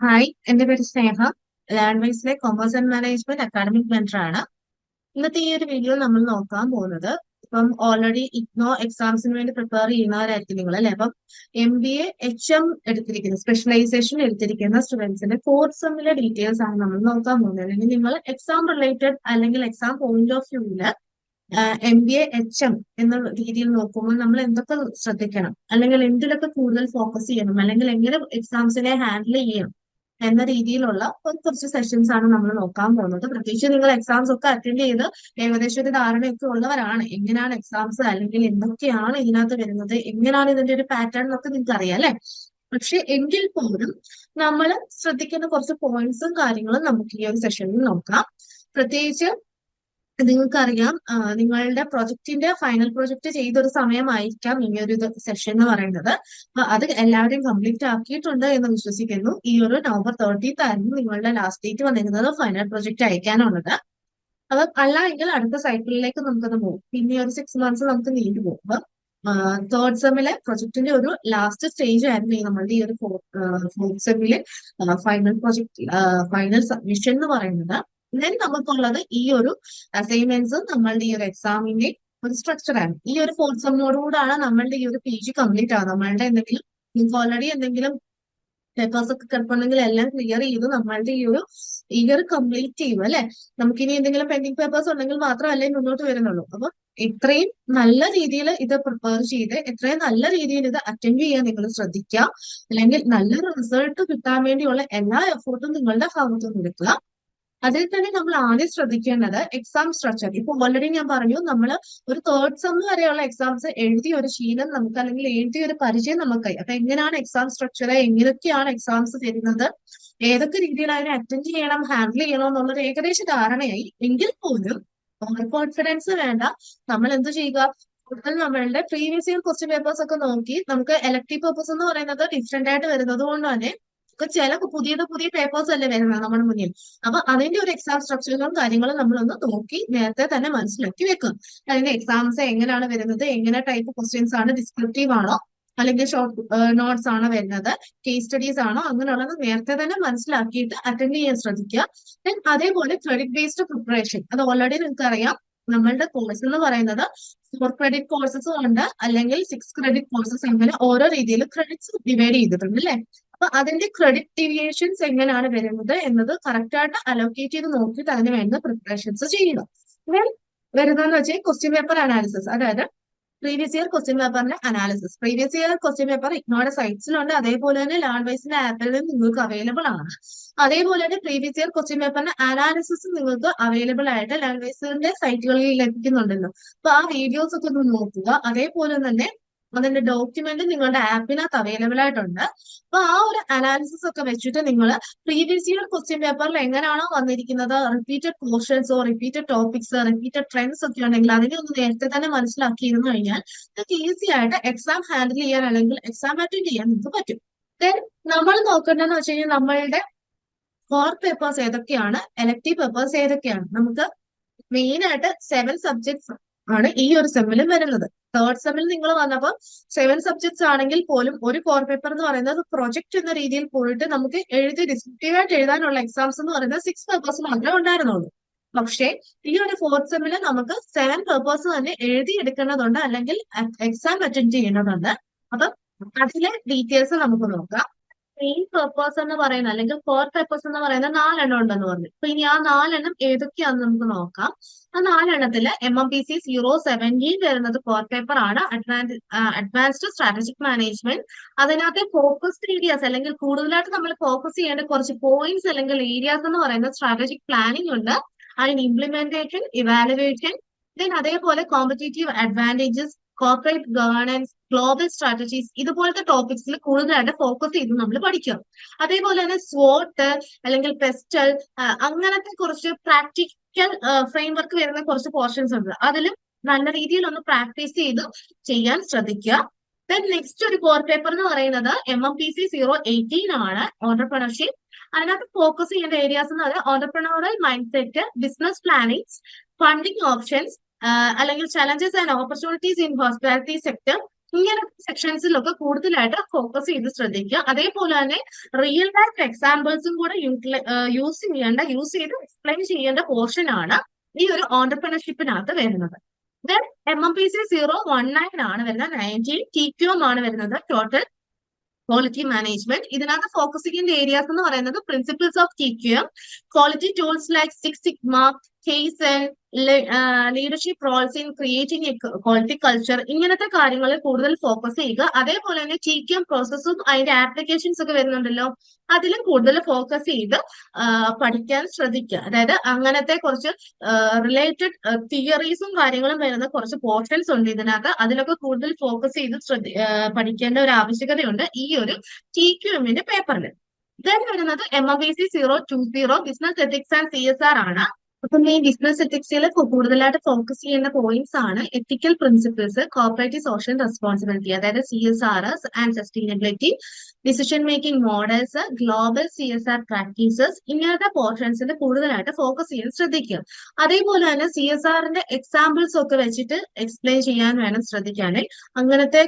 Hi എന്റെ പേര് Sneha. ലാൻഡ്വൈസിലെ commerce and management academic mentor ആണ്. ഇന്നത്തെ ഈ ഒരു വീഡിയോ നമ്മൾ നോക്കാൻ പോകുന്നത് ഇപ്പം ഓൾറെഡി ഇഗ്നോ എക്സാംസിന് വേണ്ടി പ്രിപ്പയർ ചെയ്യുന്നവരായിരിക്കും നിങ്ങൾ അല്ലെ? അപ്പം M B A H M എടുത്തിരിക്കുന്ന സ്പെഷ്യലൈസേഷൻ എടുത്തിരിക്കുന്ന സ്റ്റുഡൻസിന്റെ ഫോർത്ത് സെമ്മിലെ ഡീറ്റെയിൽസ് ആണ് നമ്മൾ നോക്കാൻ പോകുന്നത്. അല്ലെങ്കിൽ നിങ്ങൾ എക്സാം റിലേറ്റഡ് അല്ലെങ്കിൽ എക്സാം പോയിന്റ് ഓഫ് വ്യൂവിൽ M B A H M എന്ന രീതിയിൽ നോക്കുമ്പോൾ നമ്മൾ എന്തൊക്കെ ശ്രദ്ധിക്കണം? അല്ലെങ്കിൽ എന്തിലൊക്കെ കൂടുതൽ ഫോക്കസ് ചെയ്യണം? അല്ലെങ്കിൽ എങ്ങനെ എക്സാംസിനെ ഹാൻഡിൽ ചെയ്യണം? എന്ന രീതിയിലുള്ള കുറച്ച് സെഷൻസ് ആണ് നമ്മൾ നോക്കാൻ പോകുന്നത്. പ്രത്യേകിച്ച് നിങ്ങൾ എക്സാംസ് ഒക്കെ അറ്റൻഡ് ചെയ്ത് ഏകദേശം ഒരു ധാരണയൊക്കെ ഉള്ളവരാണ്. എങ്ങനെയാണ് എക്സാംസ് അല്ലെങ്കിൽ എന്തൊക്കെയാണ് ഇതിനകത്ത് വരുന്നത്? എങ്ങനെയാണ് ഇതിന്റെ ഒരു പാറ്റേൺ എന്നൊക്കെ നിങ്ങൾക്ക് അറിയാം അല്ലെ? പക്ഷെ എങ്കിൽ പോലും നമ്മൾ ശ്രദ്ധിക്കേണ്ട കുറച്ച് പോയിന്റ്സും കാര്യങ്ങളും നമുക്ക് ഈ ഒരു സെഷനിൽ നോക്കാം. പ്രത്യേകിച്ച് നിങ്ങൾക്കറിയാം നിങ്ങളുടെ പ്രൊജക്ടിന്റെ ഫൈനൽ പ്രൊജക്ട് ചെയ്തൊരു സമയമായിരിക്കാം ഈ ഒരു സെഷൻ എന്ന് പറയുന്നത്. അത് എല്ലാവരെയും കംപ്ലീറ്റ് ആക്കിയിട്ടുണ്ട് എന്ന് വിശ്വസിക്കുന്നു. ഈ ഒരു നവംബർ തേർട്ടീത്ത് ആയിരുന്നു നിങ്ങളുടെ ലാസ്റ്റ് ഡേറ്റ് വന്നിരുന്നത്. ഫൈനൽ പ്രൊജക്ട് അയക്കാനുള്ളത്. അപ്പൊ അല്ല എങ്കിൽ അടുത്ത സൈക്കിളിലേക്ക് നമുക്കത് പോകും പിന്നെ ഒരു സിക്സ് മന്ത്സ് നമുക്ക് നീണ്ടു പോകും. അപ്പൊ തേർഡ് സെമ്മിലെ പ്രൊജക്ടിന്റെ ഒരു ലാസ്റ്റ് സ്റ്റേജ് ആയിരുന്നു ഈ നമ്മളുടെ ഈ ഒരു ഫോർത്ത് സെമ്മിലെ ഫൈനൽ പ്രൊജക്ട് ഫൈനൽ സബ്മിഷൻ എന്ന് പറയുന്നത്. ദെൻ നമുക്കുള്ളത് ഈ ഒരു അസൈൻമെന്റ്സും നമ്മളുടെ ഈ ഒരു എക്സാമിന്റെ ഒരു സ്ട്രക്ചറാണ് ഈ ഒരു ഫോർത്ത് നമ്മളുടെ ഈ ഒരു പി ജി കംപ്ലീറ്റ് ആവുക നമ്മളുടെ എന്തെങ്കിലും നിങ്ങൾക്ക് ഓൾറെഡി എന്തെങ്കിലും പേപ്പേഴ്സ് ഒക്കെ കിടപ്പുണ്ടെങ്കിൽ എല്ലാം ക്ലിയർ ചെയ്ത് നമ്മളുടെ ഈ ഒരു ഇയർ കംപ്ലീറ്റ് ചെയ്യും അല്ലെ? നമുക്ക് ഇനി എന്തെങ്കിലും പെൻഡിങ് പേപ്പേഴ്സ് ഉണ്ടെങ്കിൽ മാത്രമല്ലേ മുന്നോട്ട് വരുന്നുള്ളൂ. അപ്പൊ ഇത്രയും നല്ല രീതിയിൽ ഇത് പ്രിപ്പയർ ചെയ്ത് എത്രയും നല്ല രീതിയിൽ ഇത് അറ്റൻഡ് ചെയ്യാൻ നിങ്ങൾ ശ്രദ്ധിക്കുക. അല്ലെങ്കിൽ നല്ലൊരു റിസൾട്ട് കിട്ടാൻ വേണ്ടിയുള്ള എല്ലാ എഫേർട്ടും നിങ്ങളുടെ ഭാഗത്തുനിന്ന് എടുക്കുക. അതിൽ തന്നെ നമ്മൾ ആദ്യം ശ്രദ്ധിക്കേണ്ടത് എക്സാം സ്ട്രക്ചർ ഇപ്പൊ ഓൾറെഡി ഞാൻ പറഞ്ഞു നമ്മൾ ഒരു തേർഡ് സെം വരെയുള്ള എക്സാംസ് എഴുതിയ ഒരു ശീലം നമുക്ക് അല്ലെങ്കിൽ എഴുതിയ ഒരു പരിചയം നമുക്കായി അപ്പൊ എങ്ങനെയാണ് എക്സാം സ്ട്രക്ചർ എങ്ങനെയൊക്കെയാണ് എക്സാംസ് വരുന്നത് ഏതൊക്കെ രീതിയിൽ അതിനെ അറ്റൻഡ് ചെയ്യണം ഹാൻഡിൽ ചെയ്യണം എന്നുള്ളൊരു ഏകദേശ ധാരണയായി. എങ്കിൽ പോലും ഓവർ കോൺഫിഡൻസ് വേണ്ട. നമ്മൾ എന്ത് ചെയ്യുക? കൂടുതൽ നമ്മളുടെ പ്രീവിയസ് ഇയർ ക്വസ്റ്റ്യൻ പേപ്പേഴ്സ് ഒക്കെ നോക്കി നമുക്ക് എലക്ടീവ് പേപ്പേഴ്സ് എന്ന് പറയുന്നത് ഡിഫറെന്റ് ആയിട്ട് വരുന്നത് കൊണ്ട് തന്നെ ചില പുതിയത് പുതിയ പേപ്പേഴ്സ് അല്ലേ വരുന്നത് നമ്മുടെ മുന്നിൽ. അപ്പൊ അതിന്റെ ഒരു എക്സാം സ്ട്രക്ചറുകളും കാര്യങ്ങളും നമ്മളൊന്ന് നോക്കി നേരത്തെ തന്നെ മനസ്സിലാക്കി വെക്കും അതിന്റെ എക്സാംസ് എങ്ങനെയാണ് വരുന്നത് എങ്ങനെ ടൈപ്പ് ക്വസ്റ്റ്യൻസ് ആണ് ഡിസ്ക്രിപ്റ്റീവ് ആണോ അല്ലെങ്കിൽ ഷോർട്ട് നോട്ട്സ് ആണോ വരുന്നത് കേസ് സ്റ്റഡീസ് ആണോ അങ്ങനെയുള്ളത് നേരത്തെ തന്നെ മനസ്സിലാക്കിയിട്ട് അറ്റൻഡ് ചെയ്യാൻ ശ്രദ്ധിക്കുക. ദെൻ അതേപോലെ ക്രെഡിറ്റ് ബേസ്ഡ് പ്രിപ്പറേഷൻ അത് ഓൾറെഡി നിങ്ങൾക്ക് അറിയാം നമ്മളുടെ കോഴ്സ് എന്ന് പറയുന്നത് ഫോർ ക്രെഡിറ്റ് കോഴ്സസും ഉണ്ട് അല്ലെങ്കിൽ സിക്സ് ക്രെഡിറ്റ് കോഴ്സസ് അങ്ങനെ ഓരോ രീതിയിൽ ക്രെഡിറ്റ്സ് ഡിവൈഡ് ചെയ്തിട്ടുണ്ട് അല്ലേ? അപ്പൊ അതിന്റെ ക്രെഡിറ്റ് ഡീവിയേഷൻസ് എങ്ങനെയാണ് വരുന്നത് എന്നത് കറക്റ്റ് ആയിട്ട് അലോക്കേറ്റ് ചെയ്ത് നോക്കിയിട്ട് അതിന് വേണ്ട പ്രിപ്പറേഷൻസ് ചെയ്യണം വരുന്നതെന്ന് വെച്ചാൽ ക്വസ്റ്റ്യൻ പേപ്പർ അനാലിസിസ് അതായത് പ്രീവിയസ് ഇയർ ക്വസ്റ്റ്യൻ പേപ്പറിന്റെ analysis previous year question paper ഇഗ്നോയുടെ സൈറ്റ്സിലുണ്ട് അതേപോലെ തന്നെ ലാൻഡ് വൈസിന്റെ ആപ്പിൽ നിങ്ങൾക്ക് അവൈലബിൾ ആണ്. അതേപോലെ തന്നെ പ്രീവിയസ് ഇയർ ക്വസ്റ്റ്യൻ പേപ്പറിന്റെ അനാലിസിസ് നിങ്ങൾക്ക് അവൈലബിൾ ആയിട്ട് ലാൻഡ് വൈസിന്റെ സൈറ്റുകളിൽ ലഭിക്കുന്നുണ്ടല്ലോ. അപ്പൊ ആ വീഡിയോസ് ഒക്കെ ഒന്ന് നോക്കുക. അതേപോലെ തന്നെ അതിന്റെ ഡോക്യുമെന്റ് നിങ്ങളുടെ ആപ്പിനകത്ത് അവൈലബിൾ ആയിട്ടുണ്ട്. അപ്പൊ ആ ഒരു അനാലിസിസ് ഒക്കെ വെച്ചിട്ട് നിങ്ങൾ പ്രീവിയസ് ഇയർ ക്വസ്റ്റ്യൻ പേപ്പറിൽ എങ്ങനെയാണോ വന്നിരിക്കുന്നത്? റിപ്പീറ്റഡ് പോർഷൻസോ റിപ്പീറ്റഡ് ടോപ്പിക്സ് റിപ്പീറ്റഡ് ട്രെൻഡ്സ് ഒക്കെ ഉണ്ടെങ്കിൽ അതിനെ ഒന്ന് നേരത്തെ തന്നെ മനസ്സിലാക്കിയിരുന്നു കഴിഞ്ഞാൽ നിങ്ങൾക്ക് ഈസി ആയിട്ട് എക്സാം ഹാൻഡിൽ ചെയ്യാൻ അല്ലെങ്കിൽ എക്സാം അറ്റൻഡ് ചെയ്യാൻ നിങ്ങൾക്ക് പറ്റും. ദെൻ നമ്മൾ നോക്കേണ്ടതെന്ന് വെച്ച് കഴിഞ്ഞാൽ നമ്മളുടെ കോർ പേപ്പേഴ്സ് ഏതൊക്കെയാണ്? എലക്റ്റീവ് പേപ്പേഴ്സ് ഏതൊക്കെയാണ്? നമുക്ക് മെയിൻ ആയിട്ട് സെവൻ സബ്ജക്ട്സ് ആണ് ഈ ഒരു സെമ്മിലും വരുന്നത്. തേർഡ് സെമ്മിൽ നിങ്ങൾ വന്നപ്പോൾ സെവൻ സബ്ജക്ട്സ് ആണെങ്കിൽ പോലും ഒരു കോർ പേപ്പർ എന്ന് പറയുന്നത് പ്രൊജക്ട് എന്ന രീതിയിൽ പോയിട്ട് നമുക്ക് എഴുതി ഡിസ്ക്രിപ്റ്റീവ് ആയിട്ട് എഴുതാനുള്ള എക്സാംസ് എന്ന് പറയുന്നത് സിക്സ് പേപ്പേഴ്സ് മാത്രമേ ഉണ്ടായിരുന്നുള്ളൂ. പക്ഷേ ഈ ഒരു ഫോർത്ത് സെമ്മിൽ നമുക്ക് സെവൻ പേപ്പേഴ്സ് തന്നെ എഴുതി എടുക്കേണ്ടതുണ്ട് അല്ലെങ്കിൽ എക്സാം അറ്റൻഡ് ചെയ്യേണ്ടതുണ്ട് അപ്പം അതിലെ ഡീറ്റെയിൽസ് നമുക്ക് നോക്കാം. മെയിൻ പെർപ്പസ് എന്ന് പറയുന്ന അല്ലെങ്കിൽ കോർ പെർപ്പസ് എന്ന് പറയുന്ന നാലെണ്ണം ഉണ്ടെന്ന് പറഞ്ഞു. അപ്പൊ ഇനി ആ നാലെണ്ണം ഏതൊക്കെയാണെന്ന് നമുക്ക് നോക്കാം. ആ നാലെണ്ണത്തിൽ M M P C zero seventeen വരുന്നത് കോർ പേപ്പർ ആണ്. അഡ്വാൻസ് അഡ്വാൻസ്ഡ് സ്ട്രാറ്റജിക് മാനേജ്മെന്റ് അതിനകത്ത് ഫോക്കസ്ഡ് ഏരിയാസ് അല്ലെങ്കിൽ കൂടുതലായിട്ട് നമ്മൾ ഫോക്കസ് ചെയ്യേണ്ട കുറച്ച് പോയിന്റ്സ് അല്ലെങ്കിൽ ഏരിയാസ് എന്ന് പറയുന്ന സ്ട്രാറ്റജിക് പ്ലാനിംഗ് ഉണ്ട്. അതിന് ഇംപ്ലിമെന്റേഷൻ ഇവാലുവേഷൻ ദെൻ അതേപോലെ competitive advantages corporate governance global strategies ഇതുപോലത്തെ ടോപ്പിക്സിൽ കൂടുതലായിട്ട് ഫോക്കസ് ചെയ്ത് നമ്മൾ പഠിക്കണം അതേപോലെ തന്നെ സ്വോട്ട് അല്ലെങ്കിൽ പെസ്റ്റൽ അങ്ങനത്തെ കുറച്ച് പ്രാക്ടിക്കൽ ഫ്രെയിംവർക്ക് വരുന്ന കുറച്ച് പോർഷൻസ് ഉണ്ട്. അതിലും നല്ല രീതിയിൽ ഒന്ന് പ്രാക്ടീസ് ചെയ്ത് ചെയ്യാൻ ശ്രദ്ധിക്കുക. ദെൻ നെക്സ്റ്റ് ഒരു കോർ പേപ്പർ എന്ന് പറയുന്നത് M M P C zero eighteen ആണ് ഓണ്ടർപ്രണർഷിപ്പ് അതിനകത്ത് ഫോക്കസ് ചെയ്യേണ്ട ഏരിയാസ് എന്ന് പറയുന്നത് entrepreneurial mind set business plannings funding options അല്ലെങ്കിൽ challenges and opportunities in hospitality sector ഇങ്ങനെ സെക്ഷൻസിലൊക്കെ കൂടുതലായിട്ട് ഫോക്കസ് ചെയ്ത് ശ്രദ്ധിക്കുക. അതേപോലെ തന്നെ റിയൽ ലൈഫ് എക്സാമ്പിൾസും കൂടെ യൂസ് ചെയ്യേണ്ട യൂസ് ചെയ്ത് എക്സ്പ്ലെയിൻ ചെയ്യേണ്ട പോർഷൻ ആണ് ഈ ഒരു ഓണ്ടർപ്രണർഷിപ്പിനകത്ത് വരുന്നത്. Then M M P C zero one nine ആണ് വരുന്നത്. നയന്റീൻ ടി ക്യു ആണ് വരുന്നത്. ടോട്ടൽ ക്വാളിറ്റി മാനേജ്മെന്റ് ഇതിനകത്ത് ഫോക്കസ് ചെയ്യേണ്ട ഏരിയാസ് എന്ന് പറയുന്നത് principles of T Q quality tools like six sigma case leadership roles in creating quality culture ഇങ്ങനത്തെ കാര്യങ്ങളിൽ കൂടുതൽ ഫോക്കസ് ചെയ്യുക. അതേപോലെ തന്നെ ടി ക്യു എം പ്രോസസ്സും അതിന്റെ ആപ്ലിക്കേഷൻസ് ഒക്കെ വരുന്നുണ്ടല്ലോ. അതിലും കൂടുതൽ ഫോക്കസ് ചെയ്ത് പഠിക്കാൻ ശ്രദ്ധിക്കുക. അതായത് അങ്ങനത്തെ കുറച്ച് റിലേറ്റഡ് തിയറീസും കാര്യങ്ങളും വരുന്ന കുറച്ച് പോർഷൻസ് ഉണ്ട് ഇതിനകത്ത്. അതിലൊക്കെ കൂടുതൽ ഫോക്കസ് ചെയ്ത് ശ്രദ്ധി പഠിക്കേണ്ട ഒരു ആവശ്യകതയുണ്ട് ഈ ഒരു ടി ക്യു എമ്മിന്റെ പേപ്പറിൽ ദെൻ വരുന്നത് M M B C zero two zero business ethics and C S R ആണ്. അപ്പം ഈ ബിസിനസ് എത്തിക്സിൽ കൂടുതലായിട്ട് ഫോക്കസ് ചെയ്യുന്ന പോയിന്റ്സ് ആണ് ethical principles corporative social responsibility അതായത് C S R S and sustainability decision making models global C S R practices ഇങ്ങനത്തെ പോർഷൻസിൽ കൂടുതലായിട്ട് ഫോക്കസ് ചെയ്യാൻ ശ്രദ്ധിക്കുക. അതേപോലെ തന്നെ സി എസ് ആറിന്റെ എക്സാമ്പിൾസ് ഒക്കെ വെച്ചിട്ട് എക്സ്പ്ലെയിൻ ചെയ്യാൻ വേണം ശ്രദ്ധിക്കാനേ അങ്ങനത്തെ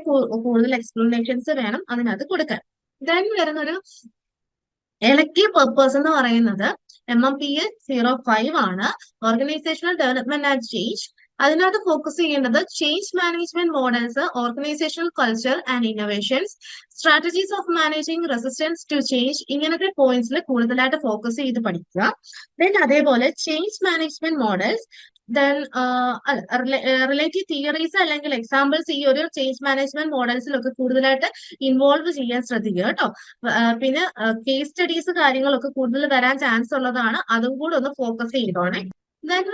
കൂടുതൽ എക്സ്പ്ലനേഷൻസ് വേണം അതിനകത്ത് കൊടുക്കാൻ. ദെൻ വരുന്നൊരു എലക്റ്റീവ് പെർപ്പസ് എന്ന് പറയുന്നത് M M P A zero five ആണ്. ഓർഗനൈസേഷണൽ ഡെവലപ്മെന്റ് ആൻഡ് ചേഞ്ച് അതിനകത്ത് ഫോക്കസ് ചെയ്യേണ്ടത് change management models organisational culture and innovations strategies of managing resistance to change ഇങ്ങനത്തെ പോയിന്റ്സിൽ കൂടുതലായിട്ട് ഫോക്കസ് ചെയ്ത് പഠിക്കുക. ദെൻ അതേപോലെ change management models then relative theories അല്ലെങ്കിൽ എക്സാമ്പിൾസ് ഈ ഒരു ചേഞ്ച് മാനേജ്മെന്റ് മോഡൽസിലൊക്കെ കൂടുതലായിട്ട് ഇൻവോൾവ് ചെയ്യാൻ ശ്രദ്ധിക്കുക കേട്ടോ. പിന്നെ കേസ് സ്റ്റഡീസ് കാര്യങ്ങളൊക്കെ കൂടുതൽ വരാൻ ചാൻസ് ഉള്ളതാണ്. അതും കൂടെ ഒന്ന് focus ചെയ്തോണേ. Then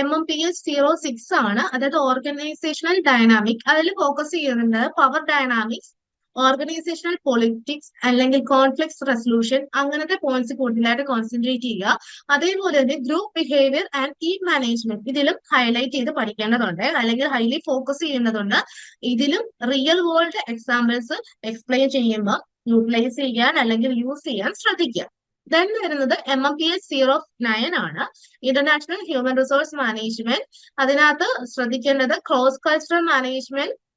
M M P S zero six ആണ്. അതായത് ഓർഗനൈസേഷണൽ ഡൈനാമിക് അതിൽ ഫോക്കസ് ചെയ്യുന്നുണ്ട് പവർ ഡൈനാമിക്സ് ഓർഗനൈസേഷണൽ പൊളിറ്റിക്സ് അല്ലെങ്കിൽ കോൺഫ്ലിക്ട്സ് റെസൊല്യൂഷൻ അങ്ങനത്തെ പോയിന്റ്സ് കൂടുതലായിട്ട് കോൺസെൻട്രേറ്റ് ചെയ്യുക. അതേപോലെ തന്നെ group behaviour and team management ഇതിലും ഹൈലൈറ്റ് ചെയ്ത് പഠിക്കേണ്ടതുണ്ട്. അല്ലെങ്കിൽ ഹൈലി ഫോക്കസ് ചെയ്യുന്നതുണ്ട്. ഇതിലും റിയൽ വേൾഡ് എക്സാമ്പിൾസ് എക്സ്പ്ലെയിൻ ചെയ്യുമ്പോൾ യൂട്ടിലൈസ് ചെയ്യാൻ അല്ലെങ്കിൽ യൂസ് ചെയ്യാൻ ശ്രദ്ധിക്കുക. ദെൻ വരുന്നത് M M P S zero nine ആണ്. ഇന്റർനാഷണൽ ഹ്യൂമൻ റിസോഴ്സ് മാനേജ്മെന്റ് അതിനകത്ത് ശ്രദ്ധിക്കേണ്ടത് cross cultural management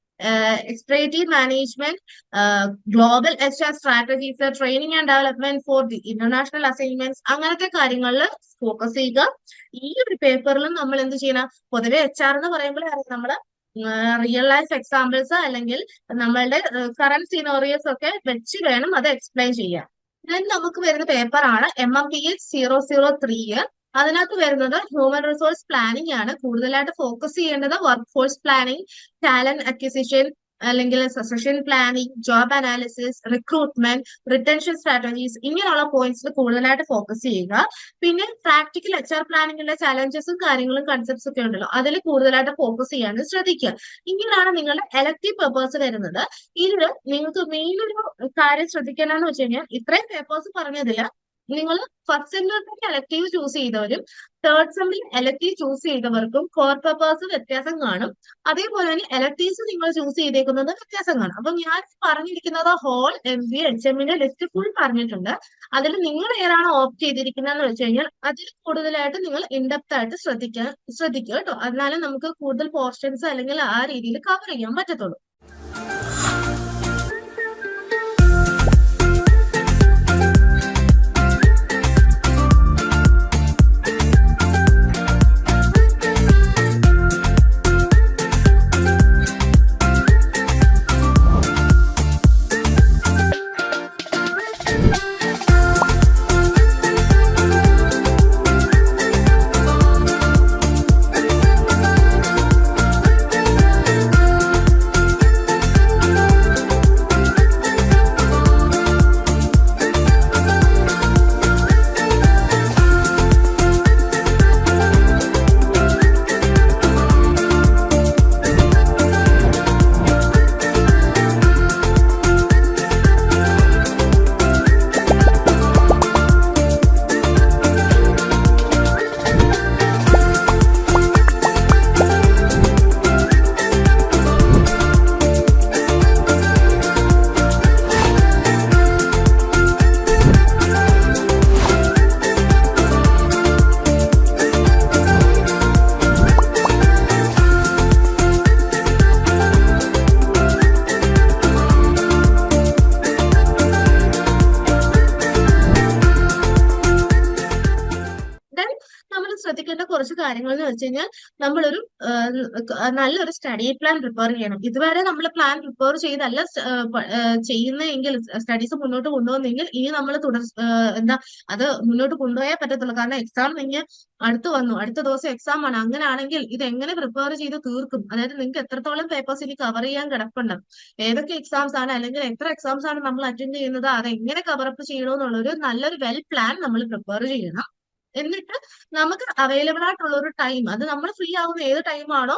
expatriate management global H R strategies training and development for the international assignments അങ്ങനത്തെ കാര്യങ്ങളിൽ ഫോക്കസ് ചെയ്യുക. ഈ ഒരു പേപ്പറിലും നമ്മൾ എന്ത് ചെയ്യണം? പൊതുവെ എച്ച് ആർ എന്ന് പറയുമ്പോൾ നമ്മൾ റിയൽ ലൈഫ് എക്സാമ്പിൾസ് അല്ലെങ്കിൽ നമ്മളുടെ കറന്റ് സീനോറിയസ് ഒക്കെ വെച്ച് വേണം അത് എക്സ്പ്ലെയിൻ ചെയ്യാൻ. ദെൻ നമുക്ക് വരുന്ന പേപ്പറാണ് M M P H zero zero three അതിനകത്ത് വരുന്നത് ഹ്യൂമൻ റിസോഴ്സ് പ്ലാനിംഗ് ആണ്. കൂടുതലായിട്ട് ഫോക്കസ് ചെയ്യേണ്ടത് work force planning talent acquisition അല്ലെങ്കിൽ succession planning job analysis recruitment retention strategies ഇങ്ങനെയുള്ള പോയിന്റ്സിൽ കൂടുതലായിട്ട് ഫോക്കസ് ചെയ്യുക. പിന്നെ പ്രാക്ടിക്കൽ എച്ച് ആർ പ്ലാനിങ്ങിന്റെ ചലഞ്ചസും കാര്യങ്ങളും കൺസെപ്റ്റ്സ് ഒക്കെ ഉണ്ടല്ലോ. അതിൽ കൂടുതലായിട്ട് ഫോക്കസ് ചെയ്യാനും ശ്രദ്ധിക്കുക. ഇങ്ങനെയാണ് നിങ്ങളുടെ എലക്റ്റീവ് പേപ്പേഴ്സ് വരുന്നത്. ഇതിൽ നിങ്ങൾക്ക് മെയിൻ ഒരു കാര്യം ശ്രദ്ധിക്കാനാന്ന് വെച്ച് കഴിഞ്ഞാൽ ഇത്രയും പേപ്പേഴ്സ് പറഞ്ഞതില്ല നിങ്ങൾ ഫസ്റ്റ് സെമ്മിൽ എലക്ടീവ് ചൂസ് ചെയ്തവരും തേർഡ് സെമ്മിൽ എലക്ടീവ് ചൂസ് ചെയ്തവർക്കും കോർ പേപ്പേഴ്സ് വ്യത്യാസം കാണും. അതേപോലെ തന്നെ എലക്ടീവ്സ് നിങ്ങൾ ചൂസ് ചെയ്തേക്കുന്നത് വ്യത്യാസം കാണും. അപ്പൊ ഞാൻ പറഞ്ഞിരിക്കുന്നത് ഹോൾ എം ബി എച്ച് എമ്മിന്റെ ലിസ്റ്റ് ഫുൾ പറഞ്ഞിട്ടുണ്ട്. അതിൽ നിങ്ങൾ ഏതാണ് ഓപ്റ്റ് ചെയ്തിരിക്കുന്നതെന്ന് വെച്ച് കഴിഞ്ഞാൽ അതിൽ കൂടുതലായിട്ട് നിങ്ങൾ ഇൻഡെപ്ത് ആയിട്ട് ശ്രദ്ധിക്കാൻ ശ്രദ്ധിക്കുക കേട്ടോ. എന്നാലും നമുക്ക് കൂടുതൽ പോർഷൻസ് അല്ലെങ്കിൽ ആ രീതിയിൽ കവർ ചെയ്യാൻ പറ്റത്തുള്ളൂ. എന്ന് വെച്ച് കഴിഞ്ഞാൽ നമ്മളൊരു നല്ലൊരു സ്റ്റഡി പ്ലാൻ പ്രിപ്പയർ ചെയ്യണം. ഇതുവരെ നമ്മൾ പ്ലാൻ പ്രിപ്പയർ ചെയ്തല്ല ചെയ്യുന്നതെങ്കിൽ സ്റ്റഡീസ് മുന്നോട്ട് കൊണ്ടുപോകുന്നെങ്കിൽ ഇനി നമ്മൾ തുടർ എന്താ അത് മുന്നോട്ട് കൊണ്ടുപോയേ പറ്റത്തുള്ളൂ. കാരണം എക്സാം നിങ്ങൾ അടുത്ത് വന്നു. അടുത്ത ദിവസം എക്സാം ആണ്. അങ്ങനെയാണെങ്കിൽ ഇത് എങ്ങനെ പ്രിപ്പയർ ചെയ്ത് തീർക്കും? അതായത് നിങ്ങൾക്ക് എത്രത്തോളം പേപ്പേഴ്സ് ഇനി കവർ ചെയ്യാൻ കിടപ്പുണ്ട്? ഏതൊക്കെ എക്സാംസ് ആണ്? അല്ലെങ്കിൽ എത്ര എക്സാംസ് ആണ് നമ്മൾ അറ്റൻഡ് ചെയ്യുന്നത്? അത് എങ്ങനെ കവറപ്പ് ചെയ്യണമെന്നുള്ളൊരു നല്ലൊരു വെൽ പ്ലാൻ നമ്മൾ പ്രിപ്പയർ ചെയ്യണം. എന്നിട്ട് നമുക്ക് അവൈലബിൾ ആയിട്ടുള്ള ഒരു ടൈം അത് നമ്മൾ ഫ്രീ ആവുന്ന ഏത് ടൈമാണോ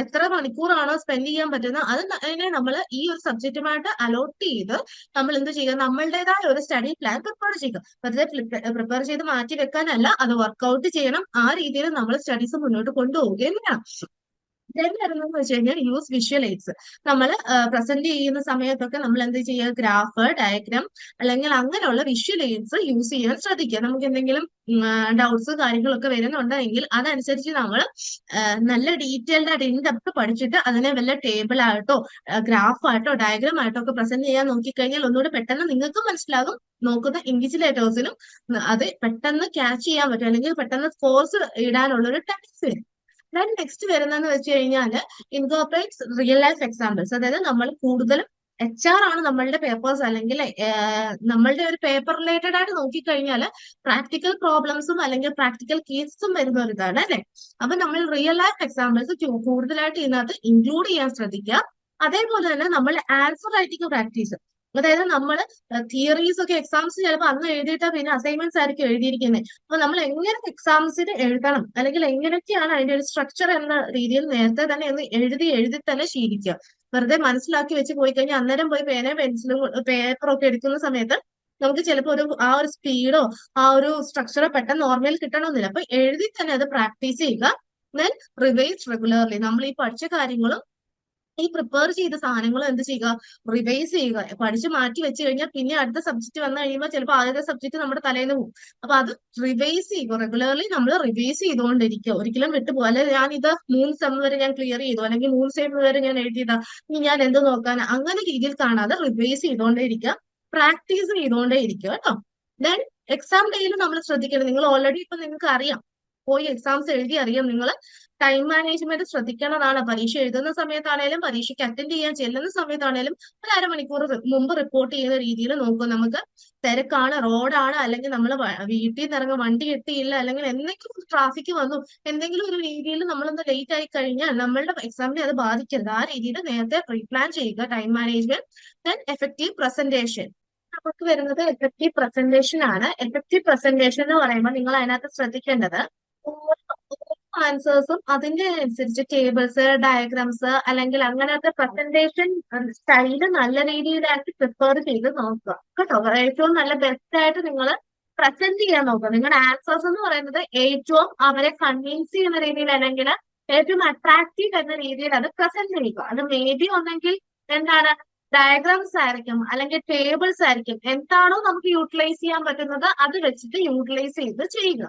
എത്ര മണിക്കൂറാണോ സ്പെൻഡ് ചെയ്യാൻ പറ്റുന്നത് അത് അതിനെ നമ്മൾ ഈ ഒരു സബ്ജക്റ്റുമായിട്ട് അലോട്ട് ചെയ്ത് നമ്മൾ എന്ത് ചെയ്യുക നമ്മളുടേതായ ഒരു സ്റ്റഡി പ്ലാൻ പ്രിപ്പയർ ചെയ്യുക. വെറുതെ പ്രിപ്പയർ ചെയ്ത് മാറ്റി വെക്കാനല്ല അത് വർക്ക്ഔട്ട് ചെയ്യണം ആ രീതിയിൽ നമ്മൾ സ്റ്റഡീസ് മുന്നോട്ട് കൊണ്ടുപോവുകയും വേണം ദെൻ വരുന്നതെന്ന് വെച്ച് കഴിഞ്ഞാൽ യൂസ് വിഷ്വൽ എയ്ഡ്സ് നമ്മൾ പ്രസന്റ് ചെയ്യുന്ന സമയത്തൊക്കെ നമ്മൾ എന്ത് ചെയ്യുക? ഗ്രാഫ് ഡയഗ്രാം അല്ലെങ്കിൽ അങ്ങനെയുള്ള വിഷ്വൽ എയ്ഡ്സ് യൂസ് ചെയ്യാൻ ശ്രദ്ധിക്കുക. നമുക്ക് എന്തെങ്കിലും ഡൗട്ട്സ് കാര്യങ്ങളൊക്കെ വരുന്നുണ്ടെങ്കിൽ അതനുസരിച്ച് നമ്മൾ നല്ല ഡീറ്റെയിൽഡ് ആയിട്ട് ഇൻഡെപ്ത് പഠിച്ചിട്ട് അതിനെ വല്ല ടേബിൾ ആയിട്ടോ ഗ്രാഫ് ആയിട്ടോ ഡയഗ്രാം ആയിട്ടോ ഒക്കെ പ്രസന്റ് ചെയ്യാൻ നോക്കിക്കഴിഞ്ഞാൽ ഒന്നുകൂടി പെട്ടെന്ന് നിങ്ങൾക്ക് മനസ്സിലാകും. നോക്കുന്ന ഇൻവിജിലേറ്റേഴ്സിനും അത് പെട്ടെന്ന് ക്യാച്ച് ചെയ്യാൻ പറ്റും. അല്ലെങ്കിൽ പെട്ടെന്ന് സ്കോർസ് ഇടാനുള്ള ഒരു ടാക്സ് വരും ദെൻ നെക്സ്റ്റ് വരുന്നതെന്ന് വെച്ച് കഴിഞ്ഞാൽ ഇൻകോപ്പറേറ്റ്സ് റിയൽ ലൈഫ് എക്സാമ്പിൾസ് അതായത് നമ്മൾ കൂടുതലും എച്ച് ആർ ആണ് നമ്മളുടെ പേപ്പേഴ്സ് അല്ലെങ്കിൽ നമ്മളുടെ ഒരു പേപ്പർ റിലേറ്റഡ് ആയിട്ട് നോക്കിക്കഴിഞ്ഞാൽ പ്രാക്ടിക്കൽ പ്രോബ്ലംസും അല്ലെങ്കിൽ പ്രാക്ടിക്കൽ കേസും വരുന്ന ഒരു ഇതാണ് അല്ലെ? അപ്പൊ നമ്മൾ റിയൽ ലൈഫ് എക്സാമ്പിൾസ് കൂടുതലായിട്ട് ഇതിനകത്ത് ഇൻക്ലൂഡ് ചെയ്യാൻ ശ്രദ്ധിക്കുക. അതേപോലെ തന്നെ നമ്മൾ ആൻസർ റൈറ്റിംഗ് പ്രാക്ടീസ് അതായത് നമ്മൾ തിയറീസ് ഒക്കെ എക്സാംസ് ചിലപ്പോൾ അന്ന് എഴുതിയിട്ടാ പിന്നെ അസൈൻമെന്റ്സ് ആയിരിക്കും എഴുതിയിരിക്കുന്നത് അപ്പൊ നമ്മൾ എങ്ങനെ എക്സാംസിന് എഴുതണം? അല്ലെങ്കിൽ എങ്ങനെയൊക്കെയാണ് അതിന്റെ ഒരു സ്ട്രക്ചർ എന്ന രീതിയിൽ നേരത്തെ തന്നെ ഒന്ന് എഴുതി എഴുതി തന്നെ ശീലിക്കുക. വെറുതെ മനസ്സിലാക്കി വെച്ച് പോയി കഴിഞ്ഞാൽ അന്നേരം പോയി പേന പെൻസിലും പേപ്പറും ഒക്കെ എടുക്കുന്ന സമയത്ത് നമുക്ക് ചിലപ്പോൾ ഒരു ആ ഒരു സ്പീഡോ ആ ഒരു സ്ട്രക്ചറോ പെട്ടെന്ന് ഓർമ്മയിൽ കിട്ടണമെന്നില്ല അപ്പൊ എഴുതി തന്നെ അത് പ്രാക്ടീസ് ചെയ്യുക. ദെൻ റിവൈസ് റെഗുലർലി നമ്മൾ ഈ പഠിച്ച കാര്യങ്ങളും ഈ പ്രിപ്പയർ ചെയ്ത സാധനങ്ങൾ എന്ത് ചെയ്യുക? റിവൈസ് ചെയ്യുക. പഠിച്ച് മാറ്റി വെച്ച് കഴിഞ്ഞാൽ പിന്നെ അടുത്ത സബ്ജക്ട് വന്നു കഴിയുമ്പോൾ ചിലപ്പോൾ ആദ്യത്തെ സബ്ജക്ട് നമ്മുടെ തലയിൽ പോകും. അപ്പൊ അത് റിവൈസ് ചെയ്യുക. റെഗുലർലി നമ്മൾ റിവൈസ് ചെയ്തുകൊണ്ടിരിക്കുക. ഒരിക്കലും വിട്ടുപോകും അല്ലെ ഞാൻ ഇത് മൂന്ന് സെം വരെ ഞാൻ ക്ലിയർ ചെയ്തു. അല്ലെങ്കിൽ മൂന്ന് സെം വരെ ഞാൻ എഴുതിയതാ. ഇനി ഞാൻ എന്ത് നോക്കാൻ? അങ്ങനെ രീതിയിൽ കാണാതെ റിവൈസ് ചെയ്തുകൊണ്ടേയിരിക്കുക. പ്രാക്ടീസ് ചെയ്തുകൊണ്ടേ ഇരിക്കുക കേട്ടോ ദെൻ എക്സാം ഡേയിൽ നമ്മൾ ശ്രദ്ധിക്കണം. നിങ്ങൾ ഓൾറെഡി ഇപ്പൊ നിങ്ങൾക്ക് അറിയാം പോയി എക്സാംസ് എഴുതി അറിയാം നിങ്ങൾ. ടൈം മാനേജ്മെന്റ് ശ്രദ്ധിക്കണതാണ്. പരീക്ഷ എഴുതുന്ന സമയത്താണേലും പരീക്ഷയ്ക്ക് അറ്റൻഡ് ചെയ്യാൻ ചെല്ലുന്ന സമയത്താണേലും ഒരു അരമണിക്കൂർ മുമ്പ് റിപ്പോർട്ട് ചെയ്യുന്ന രീതിയിൽ നോക്കും നമുക്ക് തിരക്കാണ് റോഡാണ് അല്ലെങ്കിൽ നമ്മൾ വീട്ടിൽ നിന്ന് ഇറങ്ങും വണ്ടി കിട്ടിയില്ല അല്ലെങ്കിൽ എന്തെങ്കിലും ട്രാഫിക് വന്നു എന്തെങ്കിലും ഒരു രീതിയിൽ നമ്മളൊന്ന് ലേറ്റ് ആയി കഴിഞ്ഞാൽ നമ്മളുടെ എക്സാമിനെ അത് ബാധിക്കരുത്. ആ രീതിയിൽ നേരത്തെ പ്രീ പ്ലാൻ ചെയ്യുക time management then effective presentation നമുക്ക് വരുന്നത് എഫക്റ്റീവ് പ്രസന്റേഷൻ ആണ്. എഫക്റ്റീവ് പ്രസന്റേഷൻ എന്ന് പറയുമ്പോൾ നിങ്ങൾ അതിനകത്ത് ശ്രദ്ധിക്കേണ്ടത് ആൻസേഴ്സും അതിന്റെ അനുസരിച്ച് ടേബിൾസ് ഡയഗ്രാംസ് അല്ലെങ്കിൽ അങ്ങനത്തെ പ്രസന്റേഷൻ സ്റ്റൈൽ നല്ല രീതിയിലായിട്ട് പ്രിപ്പയർ ചെയ്ത് നോക്കുക. കേട്ടോ? ഏറ്റവും നല്ല ബെസ്റ്റ് ആയിട്ട് നിങ്ങൾ പ്രസന്റ് ചെയ്യാൻ നോക്കുക. നിങ്ങളുടെ ആൻസേഴ്സ് എന്ന് പറയുന്നത് ഏറ്റവും അവരെ കൺവിൻസ് ചെയ്യുന്ന രീതിയിൽ അല്ലെങ്കിൽ ഏറ്റവും അട്രാക്റ്റീവ് എന്ന രീതിയിൽ അത് പ്രസന്റ് ചെയ്യുക. അത് മേ ബി ഒന്നെങ്കിൽ എന്താണ്? ഡയഗ്രാംസ് ആയിരിക്കും. അല്ലെങ്കിൽ ടേബിൾസ് ആയിരിക്കും. എന്താണോ നമുക്ക് യൂട്ടിലൈസ് ചെയ്യാൻ പറ്റുന്നത് അത് വെച്ചിട്ട് യൂട്ടിലൈസ് ചെയ്ത് ചെയ്യുക.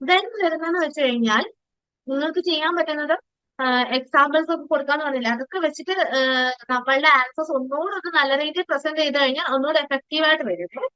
ദെൻ വരുന്നതെന്ന് വെച്ച് കഴിഞ്ഞാൽ നിങ്ങൾക്ക് ചെയ്യാൻ പറ്റുന്നത് എക്സാമ്പിൾസ് ഒക്കെ കൊടുക്കാന്ന് പറഞ്ഞില്ല? അതൊക്കെ വെച്ചിട്ട് നമ്മളുടെ ആൻസേഴ്സ് ഒന്നുകൂടെ ഒന്ന് നല്ല രീതിയിൽ പ്രസന്റ് ചെയ്ത് കഴിഞ്ഞാൽ ഒന്നുകൂടെ എഫക്റ്റീവ് ആയിട്ട് വരും.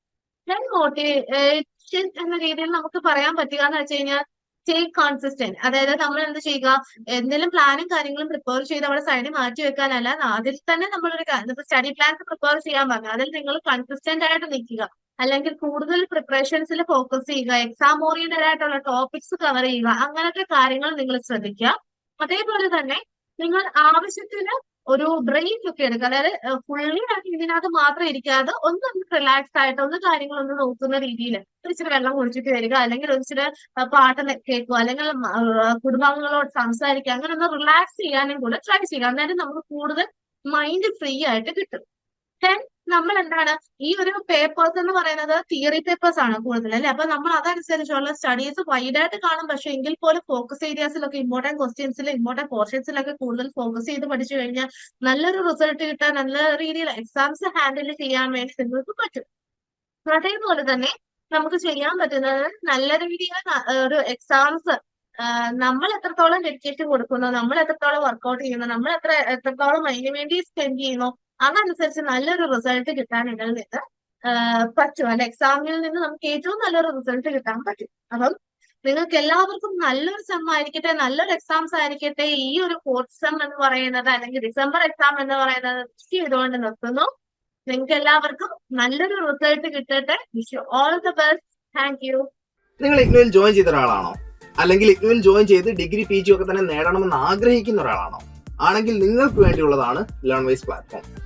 ദെൻ മോട്ടിവേഷൻ എന്ന രീതിയിൽ നമുക്ക് പറയാൻ പറ്റുക എന്ന് വെച്ച് കഴിഞ്ഞാൽ സ്റ്റേ കോൺസിസ്റ്റന്റ് അതായത് നമ്മൾ എന്ത് ചെയ്യുക എന്തെങ്കിലും പ്ലാനും കാര്യങ്ങളും പ്രിപ്പയർ ചെയ്ത് നമ്മുടെ സൈഡിൽ മാറ്റി വെക്കാനല്ല അതിൽ തന്നെ നമ്മളൊരു സ്റ്റഡി പ്ലാൻസ് പ്രിപ്പയർ ചെയ്യാൻ പറഞ്ഞു അതിൽ നിങ്ങൾ കൺസിസ്റ്റന്റ് ആയിട്ട് നിൽക്കുക. അല്ലെങ്കിൽ കൂടുതൽ പ്രിപ്പറേഷൻസിൽ ഫോക്കസ് ചെയ്യുക എക്സാം ഓറിയന്റഡ് ആയിട്ടുള്ള ടോപ്പിക്സ് കവർ ചെയ്യുക അങ്ങനത്തെ കാര്യങ്ങൾ നിങ്ങൾ ശ്രദ്ധിക്കുക. അതേപോലെ തന്നെ നിങ്ങൾ ആവശ്യത്തിന് ഒരു ബ്രേക്ക് ഒക്കെ എടുക്കുക. അതായത് ഫുള്ളി ഇതിനകത്ത് മാത്രം ഇരിക്കാതെ ഒന്ന് റിലാക്സ് ആയിട്ട് ഒന്ന് കാര്യങ്ങളൊന്ന് നോക്കുന്ന രീതിയിൽ ഒരിച്ചിരി വെള്ളം കുടിച്ചിട്ട് വരിക അല്ലെങ്കിൽ ഒരിച്ചിരി പാട്ട് കേൾക്കുക അല്ലെങ്കിൽ കുടുംബാംഗങ്ങളോട് സംസാരിക്കുക അങ്ങനെ ഒന്ന് റിലാക്സ് ചെയ്യാനും കൂടെ ട്രൈ ചെയ്യുക. അന്നേരം നമുക്ക് കൂടുതൽ മൈൻഡ് ഫ്രീ ആയിട്ട് കിട്ടും. ദെൻ നമ്മൾ എന്താണ് ഈ ഒരു പേപ്പേഴ്സ് എന്ന് പറയുന്നത് തിയറി പേപ്പേഴ്സ് ആണ് കൂടുതൽ അല്ലെ? അപ്പൊ നമ്മൾ അതനുസരിച്ചുള്ള സ്റ്റഡീസ് വൈഡ് ആയിട്ട് കാണും. പക്ഷെ എങ്കിൽ പോലും ഫോക്കസ് ഏരിയാസിലൊക്കെ ഇമ്പോർട്ടന്റ് ക്വസ്റ്റ്യൻസിൽ ഇമ്പോർട്ടന്റ് പോർഷൻസിലൊക്കെ കൂടുതൽ ഫോക്കസ് ചെയ്ത് പഠിച്ചു കഴിഞ്ഞാൽ നല്ലൊരു റിസൾട്ട് കിട്ടാൻ നല്ല രീതിയിൽ എക്സാംസ് ഹാൻഡിൽ ചെയ്യാൻ വേണ്ടി നിങ്ങൾക്ക് പറ്റും. അതേപോലെ തന്നെ നമുക്ക് ചെയ്യാൻ പറ്റുന്നത് നല്ല രീതിയിൽ ഒരു എക്സാംസ് നമ്മൾ എത്രത്തോളം ഡെഡിക്കേഷൻ കൊടുക്കുന്നു നമ്മൾ എത്രത്തോളം വർക്ക്ഔട്ട് ചെയ്യുന്നു നമ്മൾ എത്ര എത്രത്തോളം അതിനു വേണ്ടി സ്പെൻഡ് ചെയ്യുന്നു അതനുസരിച്ച് നല്ലൊരു റിസൾട്ട് കിട്ടാൻ ഇതിൽ നിന്ന് പറ്റും. അല്ലെ? എക്സാമിൽ നിന്ന് നമുക്ക് ഏറ്റവും നല്ലൊരു റിസൾട്ട് കിട്ടാൻ പറ്റും. അപ്പം നിങ്ങൾക്ക് എല്ലാവർക്കും നല്ലൊരു സെം ആയിരിക്കട്ടെ നല്ലൊരു എക്സാംസ് ആയിരിക്കട്ടെ. ഈ ഒരു ഫോർത്ത് സെം എന്ന് പറയുന്നത് അല്ലെങ്കിൽ ഡിസംബർ എക്സാം എന്ന് പറയുന്നത് ചെയ്തുകൊണ്ട് നിർത്തുന്നു. നിങ്ങൾക്ക് എല്ലാവർക്കും നല്ലൊരു റിസൾട്ട് കിട്ടട്ടെ. Wish all the best thank you നിങ്ങൾ ഇഗ്നുവിൽ ജോയിൻ ചെയ്ത ഒരാളാണോ അല്ലെങ്കിൽ ഇഗ്നുവിൽ ജോയിൻ ചെയ്ത് ഡിഗ്രി പി ജി ഒക്കെ തന്നെ നേടണമെന്ന് ആഗ്രഹിക്കുന്ന ഒരാളാണോ ആണെങ്കിൽ നിങ്ങൾക്ക് വേണ്ടിയുള്ളതാണ് ലേൺ വൈസ് പ്ലാറ്റ്ഫോം